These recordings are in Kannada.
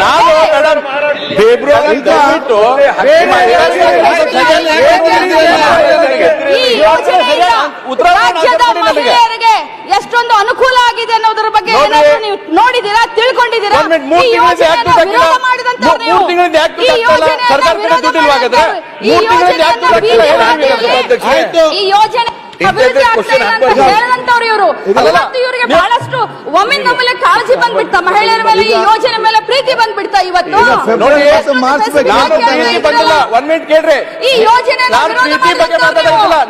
ನಾನು ಮೇಡಮ್ ಫೆಬ್ರವರಿ ಬಿಟ್ಟು ಎಷ್ಟೊಂದು ಅನುಕೂಲ ಆಗಿದೆ ಅನ್ನೋದ್ರ ಬಗ್ಗೆ ನೀವು ನೋಡಿದೀರಾ ತಿಳ್ಕೊಂಡಿದ್ದೀರಾ ನೀವು. ಈ ಯೋಜನೆ ಇವರು ಇವರಿಗೆ ಬಹಳಷ್ಟು ಒಮ್ಮಿಂದ ಮೇಲೆ ಕಾಳಜಿ ಬಂದ್ಬಿಡ್ತಾ ಮಹಿಳೆಯರ ಮೇಲೆ ಈ ಯೋಜನೆ ಮೇಲೆ ಪ್ರೀತಿ ಬಂದ್ಬಿಡ್ತಾ ಇವತ್ತು. ಒಂದ್ ಮಿನಿಟ್ ಕೇಳ್ರಿ. ಈ ಯೋಜನೆ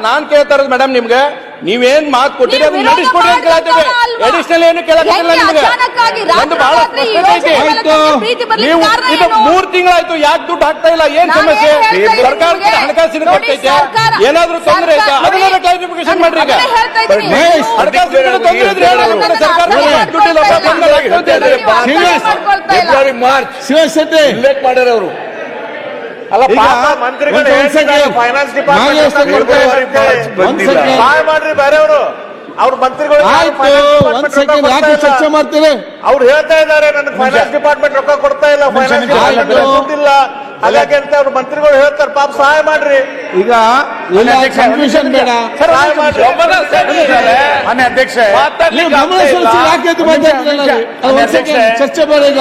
ನಾನು ಕೇಳ್ತಾ ಇರೋದು ಮೇಡಮ್ ನಿಮ್ಗೆ. ನೀವೇನ್ ಮಾತು ಕೊಟ್ಟಿರಿ ನೀವು ಅದನ್ನ ನಡೆಸ್ಕೊಡಿ ಅಂತ ಕೇಳ್ತೇವೆ? ಅಡಿಷನಲ್ ಏನು ಕೇಳಕ್ಕಿಲ್ಲ ಹೆಂಗೆ ನಿಮ್ಗೆ? ಅಚಾನಕ್ಕಾಗಿ ಬಹಳ ಸ್ಪಷ್ಟತೆ ಐತೆ. ನೀವು ಇದು? ಮೂರ್ ತಿಂಗಳಾಯ್ತು ಯಾಕೆ ದುಡ್ಡು ಹಾಕ್ತಾ ಇಲ್ಲ? ಏನ್ ಸಮಸ್ಯೆ? ಏನ್ ಹೇಳ್ತಾ ಇದ್ದೀನಿ ಸರ್ಕಾರ ಹಣಕಾಸಿನ ಕೊಟ್ಟೈತೆ ಏನಾದ್ರೂ ತೊಂದರೆ ಐತಾ? ಅದನ್ನೆಲ್ಲ ಅದನ್ನ ಕ್ಲಾರಿಫಿಕೇಶನ್ ಮಾಡ್ರಿ ಈಗ. ಇಲ್ಲ. ಫೆಬ್ರವರಿ ಮಾರ್ಚ್ ಶಿವಶೆಟ್ಟಿ ಉಲ್ಲೇಖ ಮಾಡ್ಯಾರ ಅವರು ಅಲ್ಲ. ಫೈನಾನ್ಸ್ ಡಿಪಾರ್ಟ್ಮೆಂಟ್ ಮಾಡ್ರಿ ಬೇರೆಯವರು ಅವ್ರ ಮಂತ್ರಿಗಳು ಚರ್ಚೆ ಮಾಡ್ತೇವೆ ಅವ್ರು ಹೇಳ್ತಾ ಇದ್ದಾರೆ ನನಗೆ ಫೈನಾನ್ಸ್ ಡಿಪಾರ್ಟ್ಮೆಂಟ್ ರೊಕ್ಕ ಕೊಡ್ತಾ ಇಲ್ಲ ಫೈನಾನ್ಸ್ ಡಿಪಾರ್ಟ್ಮೆಂಟ್ ಆಯ್ತು. ಅಂತ ಅವ್ರ ಮಂತ್ರಿಗಳು ಹೇಳ್ತಾರೆ ಪಾಪ ಸಹಾಯ ಮಾಡ್ರಿ. ಈಗ ಕನ್ಫ್ಯೂಷನ್ ಬೇಡ. ಸಹಾಯ ಮಾಡ್ರಿ ಮಾನ್ಯ ಅಧ್ಯಕ್ಷ ಚರ್ಚೆ ಬೇಡ ಈಗ.